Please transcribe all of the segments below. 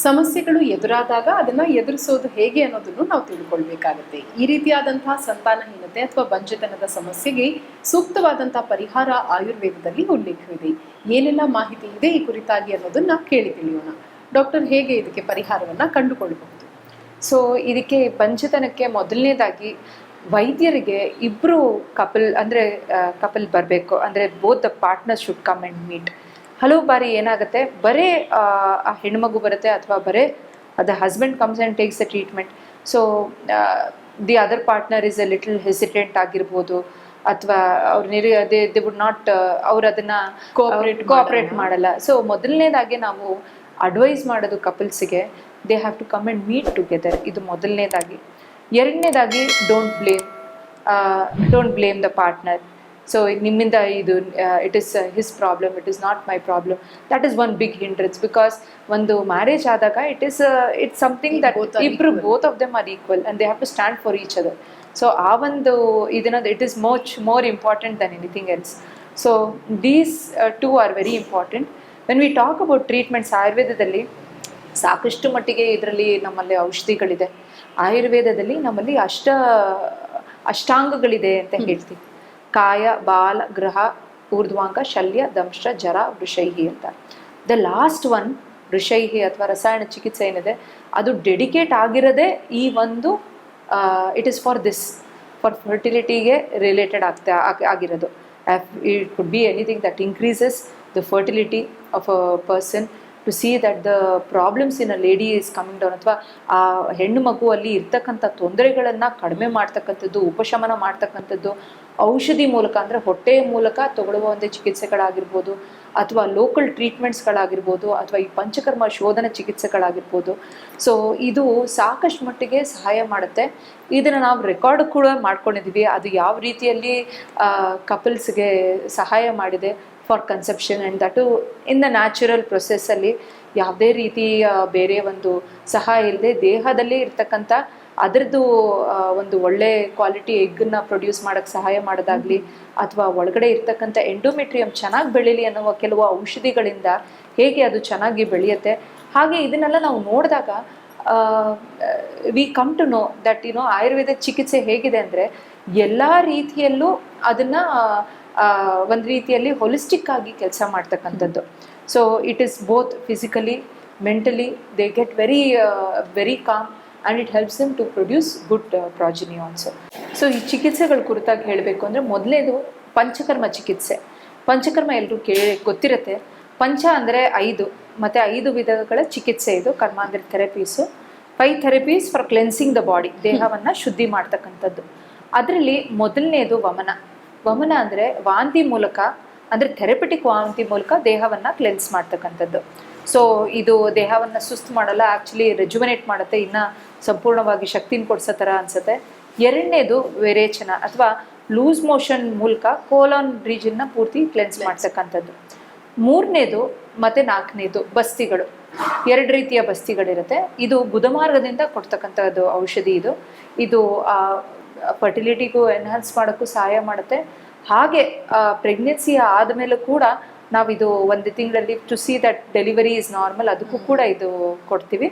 ಸಮಸ್ಯೆಗಳು ಎದುರಾದಾಗ ಅದನ್ನ ಎದುರಿಸೋದು ಹೇಗೆ ಅನ್ನೋದನ್ನು ನಾವು ತಿಳ್ಕೊಳ್ಬೇಕಾಗುತ್ತೆ. ಈ ರೀತಿಯಾದಂತಹ ಸಂತಾನಹೀನತೆ ಅಥವಾ ಬಂಜತನದ ಸಮಸ್ಯೆಗೆ ಸೂಕ್ತವಾದಂತಹ ಪರಿಹಾರ ಆಯುರ್ವೇದದಲ್ಲಿ ಉಲ್ಲೇಖವಿದೆ. ಏನೆಲ್ಲ ಮಾಹಿತಿ ಇದೆ ಈ ಕುರಿತಾಗಿ ಅನ್ನೋದನ್ನ ಕೇಳಿ ತಿಳಿಯೋಣ. ಡಾಕ್ಟರ್ ಹೇಗೆ ಇದಕ್ಕೆ ಪರಿಹಾರವನ್ನ ಕಂಡುಕೊಳ್ಳಬಹುದು? ಸೊ ಇದಕ್ಕೆ ಪಂಚತನಕ್ಕೆ ಮೊದಲನೇದಾಗಿ ವೈದ್ಯರಿಗೆ ಇಬ್ಬರು ಕಪಲ್ ಅಂದ್ರೆ ಕಪಲ್ ಬರಬೇಕು. ಅಂದ್ರೆ both the partner should come and meet ಹಲವು ಬಾರಿ ಏನಾಗುತ್ತೆ ಬರೇ ಆ, ಹೆಣ್ಮಗು ಬರುತ್ತೆ ಅಥವಾ ಬರೇ ಅದ husband comes and takes the treatment so the other partner is a little hesitant ಆಗಿರ್ಬೋದು ಅಥವಾ ಅವ್ರ ನಿರ್ ದೇ ದೇ ವುಡ್ ನಾಟ್ ಅವ್ರು ಅದನ್ನ ಕೋಆಪರೇಟ್ ಕೋಆಪ್ರೇಟ್ ಮಾಡಲ್ಲ. ಸೊ ಮೊದಲನೇದಾಗಿ ನಾವು ಅಡ್ವೈಸ್ ಮಾಡೋದು ಕಪಲ್ಸ್ಗೆ they have to come and meet together ಇದು ಮೊದಲನೇದಾಗಿ. ಎರಡನೇದಾಗಿ don't blame don't blame the partner so ನಿಮ್ಮಿಂದ ಇದು it is his problem it is not my problem that is one big hindrance because ಒಂದು marriage ಆದಾಗ it is it's something that ಇಬ್ರು. Both of them are equal and they have to stand for each other so ಆ ಒಂದು ಇದನ್ನ it is much more important than anything else so these two are very important when we talk about treatments ಆಯುರ್ವೇದದಲ್ಲಿ ಸಾಕಷ್ಟು ಮಟ್ಟಿಗೆ ಇದರಲ್ಲಿ ನಮ್ಮಲ್ಲಿ ಔಷಧಿಗಳಿದೆ. ಆಯುರ್ವೇದದಲ್ಲಿ ನಮ್ಮಲ್ಲಿ ಅಷ್ಟ ಅಷ್ಟಾಂಗಗಳಿದೆ ಅಂತ ಹೇಳ್ತೀವಿ ಕಾಯ, ಬಾಲ, ಗ್ರಹ, ಊರ್ಧ್ವಾಂಗ, ಶಲ್ಯ, ದಂಶ, ಜರ, ವೃಷೈಹಿ ಅಂತ. ದ ಲಾಸ್ಟ್ ಒನ್ ವೃಷೈಹಿ ಅಥವಾ ರಸಾಯನ ಚಿಕಿತ್ಸೆ ಏನಿದೆ, ಅದು ಡೆಡಿಕೇಟ್ ಆಗಿರೋದೇ ಈ ಒಂದು it is for this for ಫರ್ಟಿಲಿಟಿಗೆ related ಆಗ್ತಾ, ಆಗ್- ಆಗಿರೋದು. It could be anything that increases the fertility of a person to see that the problems in a lady is coming down ಅಥವಾ ಆ ಹೆಣ್ಣು ಮಗುವಲ್ಲಿ ಇರ್ತಕ್ಕಂಥ ತೊಂದರೆಗಳನ್ನು ಕಡಿಮೆ ಮಾಡ್ತಕ್ಕಂಥದ್ದು, ಉಪಶಮನ ಮಾಡ್ತಕ್ಕಂಥದ್ದು, ಔಷಧಿ ಮೂಲಕ ಅಂದರೆ ಹೊಟ್ಟೆಯ ಮೂಲಕ ತಗೊಳ್ಳುವ ಒಂದು ಚಿಕಿತ್ಸೆಗಳಾಗಿರ್ಬೋದು ಅಥವಾ ಲೋಕಲ್ ಟ್ರೀಟ್ಮೆಂಟ್ಸ್ಗಳಾಗಿರ್ಬೋದು ಅಥವಾ ಈ ಪಂಚಕರ್ಮ ಶೋಧನ ಚಿಕಿತ್ಸೆಗಳಾಗಿರ್ಬೋದು. ಸೊ ಇದು ಸಾಕಷ್ಟು ಮಟ್ಟಿಗೆ ಸಹಾಯ ಮಾಡುತ್ತೆ. ಇದನ್ನು ನಾವು ರೆಕಾರ್ಡ್ ಕೂಡ ಮಾಡ್ಕೊಂಡಿದ್ದೀವಿ ಅದು ಯಾವ ರೀತಿಯಲ್ಲಿ ಕಪಲ್ಸ್ಗೆ ಸಹಾಯ ಮಾಡಿದೆ. For conception and that in the natural ಪ್ರೊಸೆಸ್ಸಲ್ಲಿ ಯಾವುದೇ ರೀತಿಯ ಬೇರೆ ಒಂದು ಸಹಾಯ ಇಲ್ಲದೆ ದೇಹದಲ್ಲಿ ಇರ್ತಕ್ಕಂಥ ಅದರದ್ದು ಒಂದು ಒಳ್ಳೆ ಕ್ವಾಲಿಟಿ ಎಗ್ಗನ್ನ ಪ್ರೊಡ್ಯೂಸ್ ಮಾಡೋಕ್ಕೆ ಸಹಾಯ ಮಾಡೋದಾಗಲಿ ಅಥವಾ ಒಳಗಡೆ ಇರ್ತಕ್ಕಂಥ ಎಂಡೋಮೆಟ್ರಿಯಂ ಚೆನ್ನಾಗಿ ಬೆಳೀಲಿ ಅನ್ನುವ ಕೆಲವು ಔಷಧಿಗಳಿಂದ ಹೇಗೆ ಅದು ಚೆನ್ನಾಗಿ ಬೆಳೆಯುತ್ತೆ. ಹಾಗೆ ಇದನ್ನೆಲ್ಲ ನಾವು ನೋಡಿದಾಗ we come to know that no Ayurveda ಚಿಕಿತ್ಸೆ ಹೇಗಿದೆ ಅಂದರೆ ಎಲ್ಲ ರೀತಿಯಲ್ಲೂ ಅದನ್ನ ಒಂದು ರೀತಿಯಲ್ಲಿ ಹೊಲಿಸ್ಟಿಕ್ ಆಗಿ ಕೆಲಸ ಮಾಡ್ತಕ್ಕಂಥದ್ದು. So it is both physically mentally they get very very calm and it helps them to produce good progeny also so ಈ ಚಿಕಿತ್ಸೆಗಳ ಕುರಿತಾಗಿ ಹೇಳಬೇಕು ಅಂದರೆ ಮೊದಲೇದು ಪಂಚಕರ್ಮ ಚಿಕಿತ್ಸೆ. ಪಂಚಕರ್ಮ ಎಲ್ಲರೂ ಕೇಳಿ ಗೊತ್ತಿರುತ್ತೆ. ಪಂಚ ಅಂದರೆ ಐದು. ಮತ್ತು ಐದು ವಿಧಗಳ ಚಿಕಿತ್ಸೆ ಇದು ಕರ್ಮಾಂಧ್ರ therapies five therapies for cleansing the body ದೇಹವನ್ನು ಶುದ್ಧಿ ಮಾಡ್ತಕ್ಕಂಥದ್ದು. ಅದರಲ್ಲಿ ಮೊದಲನೇದು ವಮನ. ವಮನ ಅಂದರೆ ವಾಂತಿ ಮೂಲಕ ಅಂದರೆ ಥೆರಪಿಟಿಕ್ ವಾಂತಿ ಮೂಲಕ ದೇಹವನ್ನು ಕ್ಲೆನ್ಸ್ ಮಾಡ್ತಕ್ಕಂಥದ್ದು. ಸೊ ಇದು ದೇಹವನ್ನು ಸುಸ್ತು ಮಾಡಲ್ಲ ಆ್ಯಕ್ಚುಲಿ ರೆಜುವನೇಟ್ ಮಾಡುತ್ತೆ ಇನ್ನು ಸಂಪೂರ್ಣವಾಗಿ ಶಕ್ತಿನ ಕೊಡ್ಸೋ ಥರ ಅನಿಸುತ್ತೆ. ಎರಡನೇದು ವಿರೇಚನ ಅಥವಾ ಲೂಸ್ ಮೋಷನ್ ಮೂಲಕ ಕೋಲಾನ್ ರೀಜನ್ನ ಪೂರ್ತಿ ಕ್ಲೆನ್ಸ್ ಮಾಡ್ತಕ್ಕಂಥದ್ದು. ಮೂರನೇದು ಮತ್ತು ನಾಲ್ಕನೇದು ಬಸ್ತಿಗಳು. ಎರಡು ರೀತಿಯ ಬಸ್ತಿಗಳಿರುತ್ತೆ. ಇದು ಬುಧಮಾರ್ಗದಿಂದ ಕೊಡ್ತಕ್ಕಂಥದ್ದು ಔಷಧಿ ಇದು. ಇದು ಫರ್ಟಿಲಿಟಿಗೂ ಎನ್ಹಾನ್ಸ್ ಮಾಡೋಕ್ಕೂ ಸಹಾಯ ಮಾಡುತ್ತೆ. ಹಾಗೆ ಪ್ರೆಗ್ನೆನ್ಸಿ ಆದಮೇಲೂ ಕೂಡ ನಾವಿದು ಒಂದು ತಿಂಗಳಲ್ಲಿ to see that delivery is normal ಅದಕ್ಕೂ ಕೂಡ ಇದು ಕೊಡ್ತೀವಿ.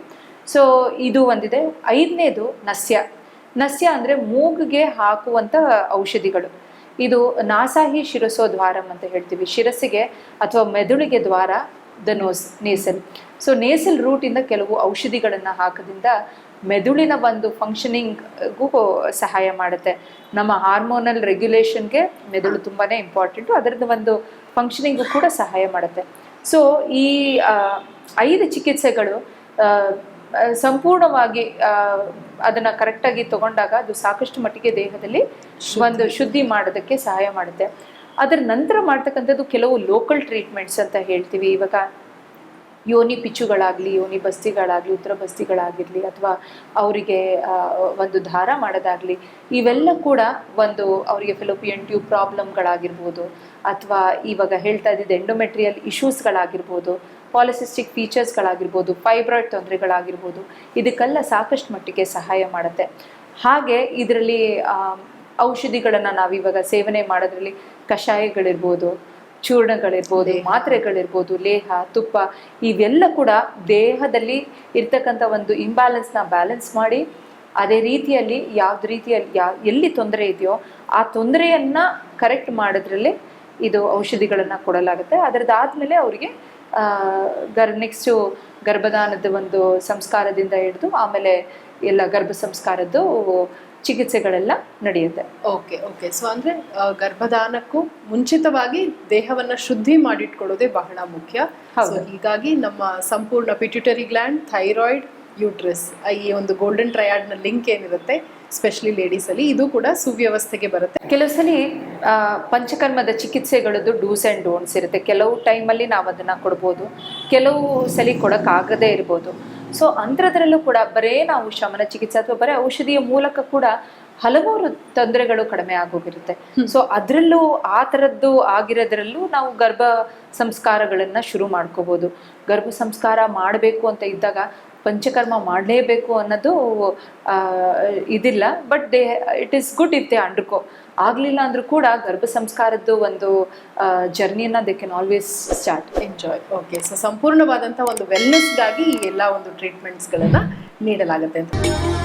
ಸೊ ಇದು ಒಂದಿದೆ. ಐದನೇದು ನಸ್ಯ. ನಸ್ಯ ಅಂದರೆ ಮೂಗಿಗೆ ಹಾಕುವಂಥ ಔಷಧಿಗಳು. ಇದು ನಾಸಾಹಿ ಶಿರಸೋ ದ್ವಾರಂ ಅಂತ ಹೇಳ್ತೀವಿ. ಶಿರಸ್ಸಿಗೆ ಅಥವಾ ಮೆದುಳಿಗೆ ದ್ವಾರ the nose nasal so nasal ರೂಟಿಂದ ಕೆಲವು ಔಷಧಿಗಳನ್ನು ಹಾಕೋದ್ರಿಂದ ಮೆದುಳಿನ ಒಂದು ಫಂಕ್ಷನಿಂಗ್ಗೂ ಸಹಾಯ ಮಾಡುತ್ತೆ. ನಮ್ಮ ಹಾರ್ಮೋನಲ್ ರೆಗ್ಯುಲೇಷನ್ಗೆ ಮೆದುಳು ತುಂಬಾ ಇಂಪಾರ್ಟೆಂಟು ಅದರದ್ದು ಒಂದು ಫಂಕ್ಷನಿಂಗು ಕೂಡ ಸಹಾಯ ಮಾಡುತ್ತೆ. ಸೊ ಈ ಐದು ಚಿಕಿತ್ಸೆಗಳು ಸಂಪೂರ್ಣವಾಗಿ ಅದನ್ನ ಕರೆಕ್ಟಾಗಿ ತಗೊಂಡಾಗ ಅದು ಸಾಕಷ್ಟು ಮಟ್ಟಿಗೆ ದೇಹದಲ್ಲಿ ಒಂದು ಶುದ್ಧಿ ಮಾಡೋದಕ್ಕೆ ಸಹಾಯ ಮಾಡುತ್ತೆ. ಅದರ ನಂತರ ಮಾಡ್ತಕ್ಕಂಥದ್ದು ಕೆಲವು ಲೋಕಲ್ ಟ್ರೀಟ್ಮೆಂಟ್ಸ್ ಅಂತ ಹೇಳ್ತೀವಿ. ಇವಾಗ ಯೋನಿ ಪಿಚ್ಚುಗಳಾಗಲಿ ಯೋನಿ ಬಸ್ತಿಗಳಾಗಲಿ, ಉತ್ತರ ಬಸ್ತಿಗಳಾಗಿರಲಿ ಅಥವಾ ಅವರಿಗೆ ಒಂದು ಧಾರ ಮಾಡೋದಾಗಲಿ, ಇವೆಲ್ಲ ಕೂಡ ಒಂದು ಅವರಿಗೆ ಫಿಲೋಪಿಯನ್ ಟ್ಯೂಬ್ ಪ್ರಾಬ್ಲಮ್ಗಳಾಗಿರ್ಬೋದು ಅಥವಾ ಇವಾಗ ಹೇಳ್ತಾ ಇದ್ದಿದ್ದು ಎಂಡೋಮೆಟ್ರಿಯಲ್ ಇಶ್ಯೂಸ್ಗಳಾಗಿರ್ಬೋದು ಪಾಲಿಸಿಸ್ಟಿಕ್ ಫೀಚರ್ಸ್ಗಳಾಗಿರ್ಬೋದು ಫೈಬ್ರಾಯ್ಡ್ ತೊಂದರೆಗಳಾಗಿರ್ಬೋದು, ಇದಕ್ಕೆಲ್ಲ ಸಾಕಷ್ಟು ಮಟ್ಟಿಗೆ ಸಹಾಯ ಮಾಡುತ್ತೆ. ಹಾಗೆ ಇದರಲ್ಲಿ ಔಷಧಿಗಳನ್ನು ನಾವಿವಾಗ ಸೇವನೆ ಮಾಡೋದ್ರಲ್ಲಿ ಕಷಾಯಗಳಿರ್ಬೋದು ಚೂರ್ಣಗಳಿರ್ಬೋದು ಮಾತ್ರೆಗಳಿರ್ಬೋದು ಲೇಹ ತುಪ್ಪ ಇವೆಲ್ಲ ಕೂಡ ದೇಹದಲ್ಲಿ ಇರ್ತಕ್ಕಂಥ ಒಂದು ಇಂಬ್ಯಾಲೆನ್ಸ್ನ ಬ್ಯಾಲೆನ್ಸ್ ಮಾಡಿ ಅದೇ ರೀತಿಯಲ್ಲಿ ಯಾವ್ದು ರೀತಿಯಲ್ಲಿ ಯಾ ಎಲ್ಲಿ ತೊಂದರೆ ಇದೆಯೋ ಆ ತೊಂದರೆಯನ್ನ ಕರೆಕ್ಟ್ ಮಾಡೋದ್ರಲ್ಲಿ ಇದು ಔಷಧಿಗಳನ್ನು ಕೊಡಲಾಗುತ್ತೆ. ಅದರದಾದ್ಮೇಲೆ ಅವರಿಗೆ ಗರ್ ನೆಕ್ಸ್ಟು ಗರ್ಭದಾನದ ಒಂದು ಸಂಸ್ಕಾರದಿಂದ ಹಿಡಿದು ಆಮೇಲೆ ಎಲ್ಲ ಗರ್ಭ ಸಂಸ್ಕಾರದ್ದು ಚಿಕಿತ್ಸೆಗಳೆಲ್ಲ ನಡೆಯುತ್ತೆ. Okay okay. ಸೊ ಅಂದ್ರೆ ಗರ್ಭಧಾನಕ್ಕೂ ಮುಂಚಿತವಾಗಿ ದೇಹವನ್ನ ಶುದ್ಧಿ ಮಾಡಿಟ್ಕೊಳ್ಳೋದೇ ಬಹಳ ಮುಖ್ಯ. ಹೀಗಾಗಿ ನಮ್ಮ ಸಂಪೂರ್ಣ ಪಿಟ್ಯುಟರಿ ಗ್ಲ್ಯಾಂಡ್ ಥೈರಾಯ್ಡ್ ಯೂಟ್ರಸ್ ಈ ಒಂದು ಗೋಲ್ಡನ್ ಟ್ರಯಾಡ್ನ ನ ಲಿಂಕ್ ಏನಿರುತ್ತೆ ಸ್ಪೆಷಲಿ ಲೇಡೀಸ್ ಅಲ್ಲಿ ಇದು ಕೂಡ ಸುವ್ಯವಸ್ಥೆಗೆ ಬರುತ್ತೆ. ಕೆಲವು ಸಲ ಪಂಚಕರ್ಮದ ಚಿಕಿತ್ಸೆಗಳದ್ದು ಡೂಸ್ ಆ್ಯಂಡ್ ಡೋಂಟ್ಸ್ ಇರುತ್ತೆ. ಕೆಲವು ಟೈಮಲ್ಲಿ ನಾವು ಅದನ್ನು ಕೊಡ್ಬೋದು. ಕೆಲವು ಸಲ ಕೊಡೋಕ್ಕಾಗದೇ ಇರ್ಬೋದು. ಸೊ ಅಂಥದ್ರಲ್ಲೂ ಕೂಡ ಬರೇ ನಾವು ಶಮನ ಚಿಕಿತ್ಸೆ ಅಥವಾ ಬರೇ ಔಷಧಿಯ ಮೂಲಕ ಕೂಡ ಹಲವಾರು ತೊಂದರೆಗಳು ಕಡಿಮೆ ಆಗೋಗಿರುತ್ತೆ. ಸೊ ಅದರಲ್ಲೂ ಆ ಥರದ್ದು ಆಗಿರೋದ್ರಲ್ಲೂ ನಾವು ಗರ್ಭ ಸಂಸ್ಕಾರಗಳನ್ನು ಶುರು ಮಾಡ್ಕೋಬೋದು. ಗರ್ಭ ಸಂಸ್ಕಾರ ಮಾಡಬೇಕು ಅಂತ ಇದ್ದಾಗ ಪಂಚಕರ್ಮ ಮಾಡಲೇಬೇಕು ಅನ್ನೋದು ಇದಿಲ್ಲ. But they it is good if they undergo ಆಗಲಿಲ್ಲ ಅಂದರೂ ಕೂಡ ಗರ್ಭ ಸಂಸ್ಕಾರದ್ದು ಒಂದು ಜರ್ನಿಯನ್ನ they can always start enjoy okay so ಸಂಪೂರ್ಣವಾದಂಥ ಒಂದು ವೆಲ್ನೆಸ್ಗಾಗಿ ಈ ಎಲ್ಲ ಒಂದು ಟ್ರೀಟ್ಮೆಂಟ್ಸ್ಗಳನ್ನು ನೀಡಲಾಗುತ್ತೆ ಅಂತ.